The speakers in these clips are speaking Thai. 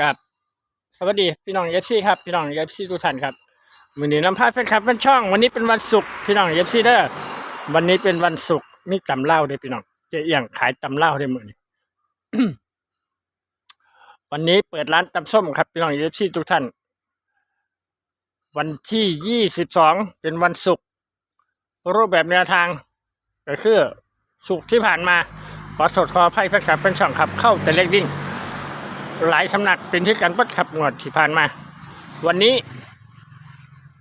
กับสวัสดีพี่น้องเอฟซีครับพี่น้องเอฟซีทุกท่านครับมือนี้น้ำพาแฟนคลับแฟนช่อง วันนี้เป็นวันศุกร์พี่น้องเอฟซีเด้อวันนี้เป็นวันศุกร์มีตำเหล้าเด้พี่น้องเจ๊เอียงขายตำเหล้าได้มือนี้วันนี้เปิดร้านตำส้มครับพี่น้องเอฟซีทุกท่าน วันที่ยี่สิบสองเป็นวันศุกร์รูปแบบแนวทางก็คือศุกร์ที่ผ่านมาขอสดขออภัยแฟนคลับแฟนช่องครับ เข้าแต่เล็กดิ้ง หลายสำนักเป็นที่กันปัดขับงวดที่ผ่านมา วันนี้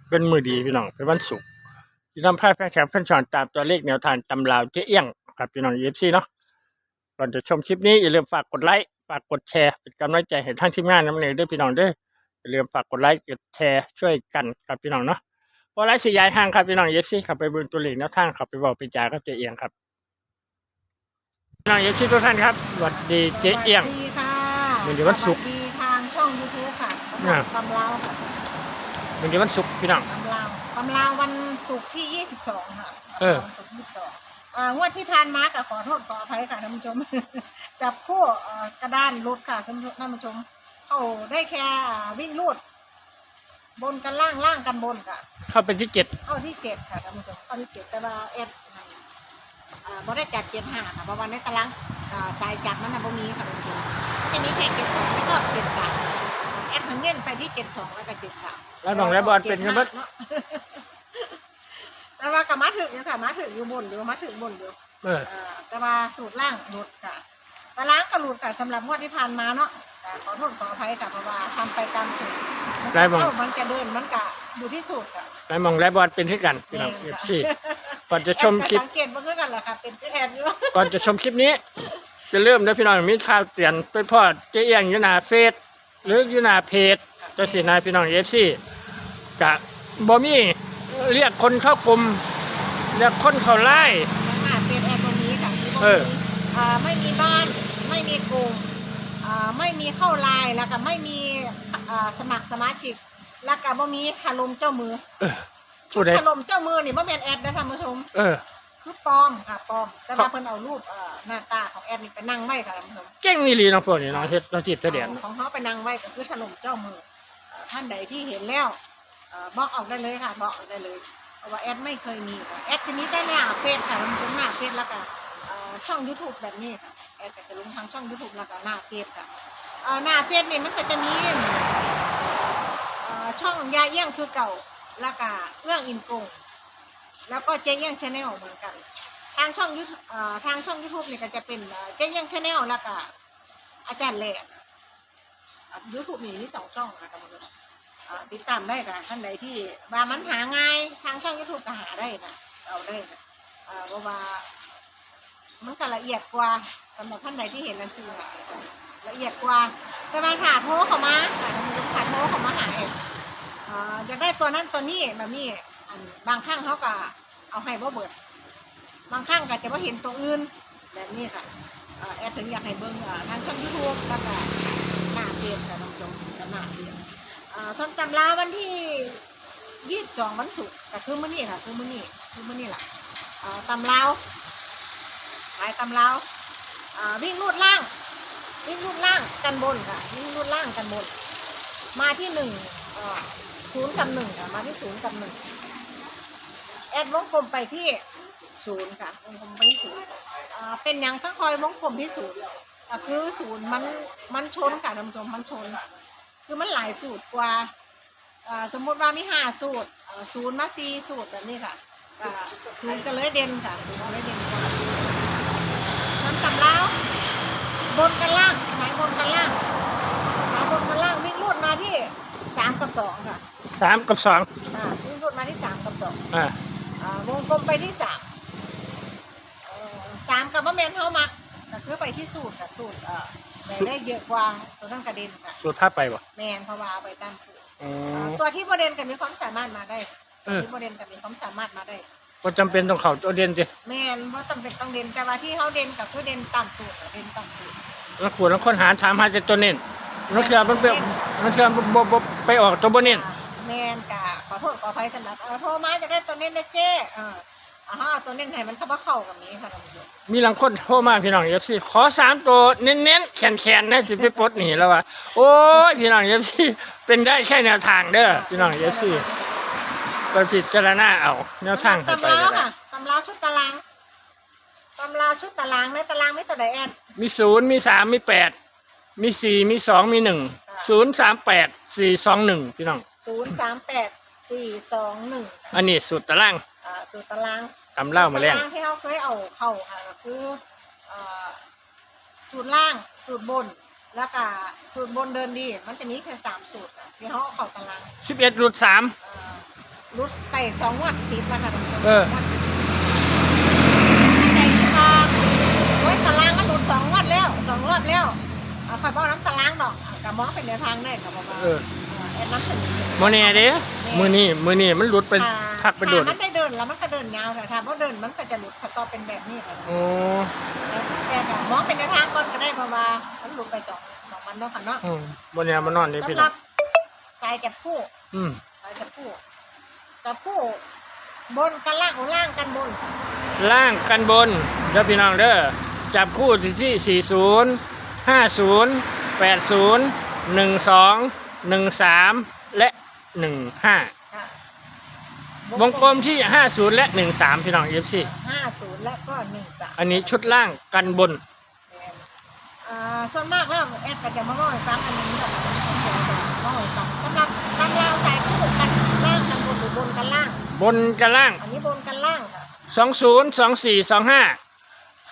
เป็นมือดีพี่น้องเป็นวันศุกร์ที่ทำพลาดแฟนคลับแฟนช่องตามตัวเลขแนวทางตำราวเจ๊เอี้ยงครับพี่น้องเอฟซีเนาะก่อนจะชมคลิปนี้อย่าลืมฝากกดไลค์ฝากกดแชร์เป็นกำลังใจให้ทั้งทีมงานน้ำเนยด้วยพี่น้องด้วยอย่าลืมฝากกดไลค์กดแชร์ช่วยกันครับพี่น้องเนาะพอไลค์สียายห่างครับพี่น้องเอฟซีขับไปบนตัวเลขแนวทางขับไปบอกไปจ่าครับเจ๊เอี้ยงครับพี่น้องเอฟซีทุกท่านครับสวัสดีเจ๊เอี้ยง สวัสดีค่ะ วันนี้วันศุกร์สวัสดีทางช่อง YouTube ค่ะอ่าตำราวค่ะวันนี้วันศุกร์พี่น้องตำราวตำราววันศุกร์ที่ 22 ค่ะเออ วันศุกร์ที่22อ่างวดที่ผ่านมาก็ขอโทษขออภัยค่ะท่านผู้ชม จับคู่เอ่อกระดานรุดค่ะท่านผู้ชมเข้าได้แค่อ่าวิ่งรูด บนกันล่างล่างกันบนค่ะ เข้าเป็นที่เจ็ดเข้าที่เจ็ดค่ะท่านผู้ชมเข้าที่เจ็ดแต่ว่าเอสอ่าบ่ได้จัดเจ็ดห้าค่ะเพราะว่าในตารางอ่า สายจัดมันนะบ่มีค่ะท่านผู้ชมจะมีแค่เจ็ดสองแล้วก็เจ็ดสามแอดมันเล่นไปที่เจ็ดสองแล้วก็เจ็ดสามแล้วน้องและบอลเป็นกันบ้างเนาะแต่ว่ากับมาถึงอยู่ค่ะมาถึงอยู่บนอยู่มาถึงบนอยู่เออเอ่อแต่ว่าสูตรล่างหลุดค่ะตารางก็หลุดค่ะสำหรับงวดที่ผ่านมาเนาะแต่ขอโทษขออภัยค่ะเพราะว่าทำไปตามสูตรมันได้บ้างเข้ามันจะเดินมันกะอยู่ที่สูตรค่ะแล้วมองและบอลเป็นที่กันพี่น้องเอฟซีก่อนจะชมคลิปสังเกตมันก็กันแหละค่ะเป็นแทนอยู่ก่อนจะชมคลิปนี้ จะเริ่มนะพี่น้องมีข่าวเตือนไปพอดเจ๊เอียงอยู่หน้าเฟซหรืออยู่หน้าเพจจะสีนายพี่น้องเอฟซีกะบอมี่เรียกคนเข้ากลุ่มเรียกคนเข้าไล่ค่ะเป็นแอนตรงนี้ค่ะที่เออ อ่าไม่มีบ้านไม่มีกลุ่มอ่าไม่มีเข้าไลน์แล้วก็ไม่มีอ่าสมัครสมาชิก แล้วก็บ่มีถล่มเจ้ามือเออผู้ใดถล่มเจ้ามือนี่บ่แม่นแอดนะท่านผู้ชม เออ คือปลอมค่ะปลอม แต่ครัว่าบเพิ่นเอารูปเอ่อหน้าตาของแอดนี่ไปนั่งไว้ค่ะท่านผู้ชม เก่งนี่ลีน้องพวกนี้น้องเฮ็ดน้องจีบเสด็จของเขาไปนั่งไว้ก็คือถล่มเจ้ามือเอ่อท่านใดที่เห็นแล้วเอ่อบล็อกออกได้เลยค่ะบล็อกออกได้เลยเพราะว่าแอดไม่เคยมีค่ะแอดจะมีแต่หน้าเฟซค่ะมันเป็นหน้าเฟซแล้วก็เอ่อช่อง YouTube แบบนี้ค่ะแอดก็จะลงทางช่อง YouTube แล้วก็หน้าเฟซค่ะเอ่อหน้าเฟซนี่มันก็จะมีเอ่อช่องยาเอี้ยงคือเก่าแล้วก็เรื่องอินโกง แล้วก็เจ๊เอี้ยงชาแนลเหมือนกัน ทางช่องยูทางช่องยูทูบเนี่ยก็จะเป็นเจ๊เอี้ยังชาแนลแล้วก็อาจารย์แหลกยูทูบมีมีสองช่องนะครับผมอ่าติดตามได้ค่ะท่านใดที่ว่ามันหาง่ายทางช่องยูทูบก็หาได้นะเอาได้นะเพราะว่ามันก็ละเอียดกว่าสำหรับท่านใดที่เห็นนังสือน่ะละเอียดกว่าแต่บางถาโทรเข้ามาค่ะท่านผู้ชมถาโทรเข้ามาหาเองอ่าอยากได้ตัวนั้นตัวนี้แบบนี้ อันบางครั้งเขาก็เอาให้บ่เบิด บางครั้งก็จะว่าเห็นตัวอื่นแบบนี้ค่ะแอดถึงอยากให้เบิ้งทางช่องยูทูบแล้วก็หน้าเพจค่ะน้องจงกับหน้าเพจเอ่อส่วนตำราวันที่ยี่สิบสองวันศุกร์ก็คือมื้อนี้ค่ะคือมื้อนี้คือมื้อนี้แหละตำราวสายตำราววิ่งรูดล่าง วิ่งรูดล่างกันบนค่ะ วิ่งรูดล่างกันบน มาที่หนึ่งศูนย์กับหนึ่งค่ะมาที่ศูนย์กับหนึ่ง แอดวงกลมไปที่ศูนย์ค่ะวงกลมไปที่ศูนย์อ่าเป็นหยังต้องคอยวงกลมที่ศูนย์ก็คือศูนย์มันมันชนค่ะท่านผู้ชมมันชน คือมันหลายสูตรกว่าอ่าสมมุติว่ามีห้าสูตรอ่าศูนย์มาสี่สูตรแบบนี้ค่ะอ่าศูนย์ก็เลยเด่นค่ะศูนย์ก็เลยเด่นกว่าน้ำตำล้าวบนกันล่างสายบนกันล่างสายบนกันล่างวิ่งรูดมาที่สามกับสองค่ะสามกับสองอ่าวิ่งรูดมาที่สามกับสอง อ่า อ่าวงกลมไปที่สามเอ่อสามกับมะเมนเท่ามักก็คือไปที่สูตรกับสูตรเอ่อแต่ได้เยอะกว่าตัวทั้งกระเด็นค่ะสูตรภาพไปบ่แมนเพราะว่าเอาไปตามสูตรอ๋อเอ่อตัวที่ประเด็นกับมีความสามารถมาได้เอตัวอที่ประเด็นกับมีความสามารถมาได้ก็จำเป็นต้องเข้าตัวเด่นสิแมนว่าจำเป็นต้องเด่นแต่ว่าที่เขาเด่นกับคือเด่นตามสูตรเด่นตามสูตร แล้วขวดแล้วคนหาถามหาแต่ตัวเน้นนักเรียนมันเป็นนักเรียนบ่บ่บ่ไปออกตัวบ่เน้น แมนกะขอโทษขออภัยสำหรับเออโทรมาจะได้ตัวเน้นนะเจ้เอออ่าฮะตัวเน้นให้มันก็บ่เข้ากับนี้ค่ะท่านผู้ชมมีหลังคนโทรมาพี่น้องเอฟซีขอสามตัวเน้นๆแขนๆนะสิไปปลดหนีแล้วว่ะโอ้ยพี่น้องเอฟซีเป็นได้แค่แนวทางเด้อพี่น้องเอฟซีไปผิดจารณาเอาแนวทางให้ไปตำราก็ได้ค่ะตำราชุดตารางตำราชุดตารางในตารางไม่ตัวใดแอนมีศูนย์มีสามมีแปดมีสี่มีสองมีหนึ่งศูนย์สามแปดสี่สองหนึ่งพี่น้อง ศูนย์สามแปดสี่สองหนึ่งอันนี้สุดตารางอ่าสูตรตารางตำเล่ามาแล้ตรงรางที่เราเคยเอาเข้าค่ะก็คือเอ่อสูตรล่างสูตรบน แล้วก็สูตรบนเดินดี มันจะมีแค่สามสูตรอะที่เขาเอาเข้าตารางสิบเอ็ดรุดสาม เอ่อรุดไปสองงวัดติดแล้วค่ะท่านผู้ชมเออในทางโอ้ยตารางมันหลุดสองงวัดแล้วสองรอบแล้วอ่าคอยบอกน้ำตารางดอกอะกับมองเป็นแนวทางได้กับบอกว่า เออ แอนน้ำเสนอโมเน่เด้มือนี่มือนี่มันหลุดไปถ้าพักไปโดดถ้ามันได้เดินแล้วมันก็เดินยาวแต่ถ้าเพราะเดินมันก็จะหลุดสตอเป็นแบบนี้ค่ะโอ้แต่ก็มองเป็นแนวทางก่อนก็ได้เพราะว่ามันหลุดไปสองสองวันเนาะค่ะเนาะอืมโมเน่มานอนเลยพี่สำหน้อรังบสายจับคู่อืมสายจับคู่จับคู่บนกันล่างล่างกันบนล่างกันบนเด้อพี่น้องเด้อจับคู่ที่ที่ 40 50 80 12 13และ15ค่ะวงกลมที่50และ13พี่น้อง FC ห้าศูนย์และก็หนึ่งสามอันนี้ชุดล่างกันบน อ่าส่วนมากแล้วแอดก็จะมาเล่าให้ฟังอันนี้แบบเล่าให้ฟังสำหรับตำราวสายคู่กันล่างกันบนหรือบนกันล่าง บนกันล่างอันนี้บนกันล่างค่ะ20 24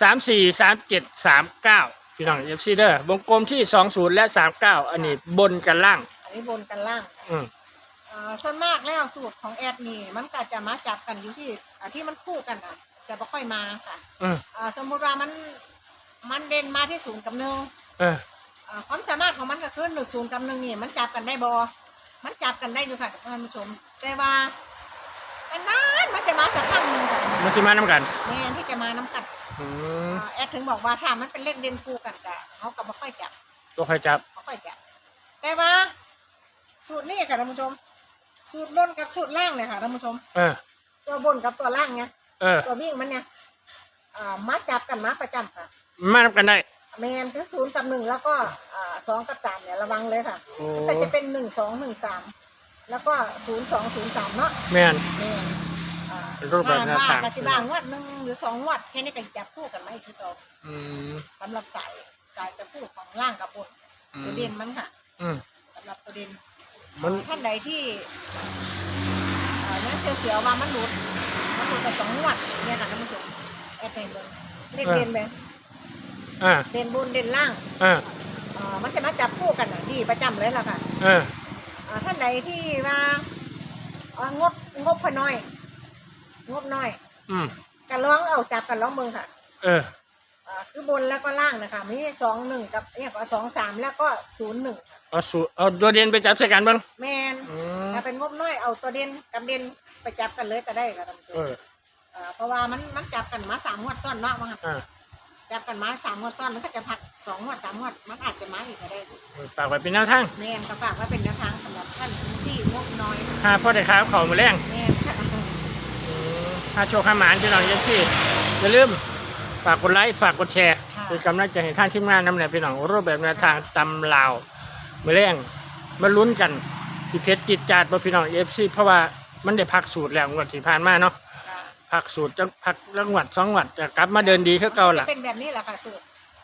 25 34 37 39พี่น้อง FC เด้อวงกลมที่20และ39อันนี้บนกันล่างอันนี้ บนกันล่างอืมอ่าส่วนมากแล้วสูตรของแอดนี่มันก็จะมาจับกันอยู่ที่อ่าที่มันคู่กันอะจะไม่ค่อยมาค่ะอืมอ่าสมมุติว่ามันมันเด่นมาที่ศูนย์กับหนึ่งเออ อ่าความสามารถของมันก็คือหนึ่งศูนย์กับหนึ่งนี่มันจับกันได้บอมันจับกันได้อยู่ค่ะท่านผู้ชม แต่ว่าอันนั้นมันจะมาสักครั้งหนึ่งค่ะมันจะมาน้ำกันแม่นที่จะมาน้ำกัดอืมอ่าแอดถึงบอกว่าถ้ามันเป็นเลขเด่นคู่กันกะเขาก็ไม่ค่อยจับ ตัวใครจับ เขาค่อยจับแต่ว่า สูตรนี้ค่ะท่านผู้ชม สูตรบนกับสูตรล่างเนี่ยค่ะท่านผู้ชม เออ ตัวบนกับตัวล่างเนี่ยเออ ตัววิ่งมันเนี่ยอ่ามาจับกันมาประจำค่ะมาน้ำกันได้ แมนคือศูนย์กับหนึ่งแล้วก็อ่าสองกับสามเนี่ยระวังเลยค่ะโอ้แต่จะเป็นหนึ่งสองหนึ่งสามแล้วก็ศูนย์สองศูนย์สามเนาะแม่น แมนอ่าเป็นรูปแบบแนวทางกจิบางวดหนึ่งหรือสองงวดแค่นี้ก็จับคู่กันไหมาอีกทีเดียวอืมสำหรับสายสายจะคู่ของล่างกับบนอืตัวมเด่นมันค่ะอืมสำหรับตัวเด่น มันท่านใดที่อ่านั่นเสียวเสียวๆว่ามันหลุดมันหลุดกับสองงวดเนี่ยค่ะท่านผู้ชมแอดเด่นเบนเลขเด่นเลยอ่าเด่นบนเด่นล่างอ่าอ่ามันจะมาจับคู่กันอะที่ประจำเลยล่ะค่ะเอออ่าท่านใดที่ว่าอ่างบงบพอน้อย งบน้อยอืมก็ร้องเอาจับกันร้องเมืองค่ะ เอออ่า คือบนแล้วก็ล่างนะคะมีสองหนึ่งกับเนี่ยก็สองสามแล้วก็ศูนย์หนึ่งเอาสูเอาตัวเด่นไปจับใส่กันบ้างแมนอืมถ้าเป็นงบน้อยเอาตัวเด่นกับเด่นไปจับกันเลยก็ได้ค่ะท่านผู้ชเอมออ่าเพราะว่ามันมันจับกันมาสามงวดซ้อนเนาะว่าอ่าจับกันมาสามงวดซ้อนมันก็จะพักสองงวดสามงวดมันอาจจะมาอีกก็ได้ฝากไว้เป็นแนวทางแมนก็ฝากไว้เป็นแนวทางสำหรับท่านที่งบน้อยหาพ่อได้ค้าเขามาแรงแมนค่ะอืมหาโชคหาหมานพี่น้องเยันซี่อย่าลืมฝากกดไลค์ฝากกดแชร์ค่ะเป็นกำลังใจให้ท่านทีมงานนำแหละพี่น้องรูปแบบแนวทางตำลาวมาแรงมาลุ้นกันสิเพชรจิตจาดบ่พี่น้องเอฟซีเพราะว่ามันได้พักสูตรแล้วงวดที่ผ่านมาเนาะค่ะพักสูตรจังพักละงวดสองงวดจะกลับมาเดินดีคือเก่าล่ะเป็นแบบนี้แหละค่ะสูตร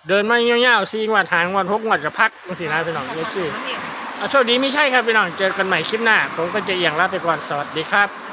เดินมาเงี้ยวๆสี่งวดหางงวดหกงวดกับพักบางทีนะพี่น้องเอฟซีนั่นเองเอาโชคดีไม่ใช่ครับพี่น้องเจอกันใหม่คลิปหน้า ผมก็จะเอียงลาไปก่อนสวัสดีครับ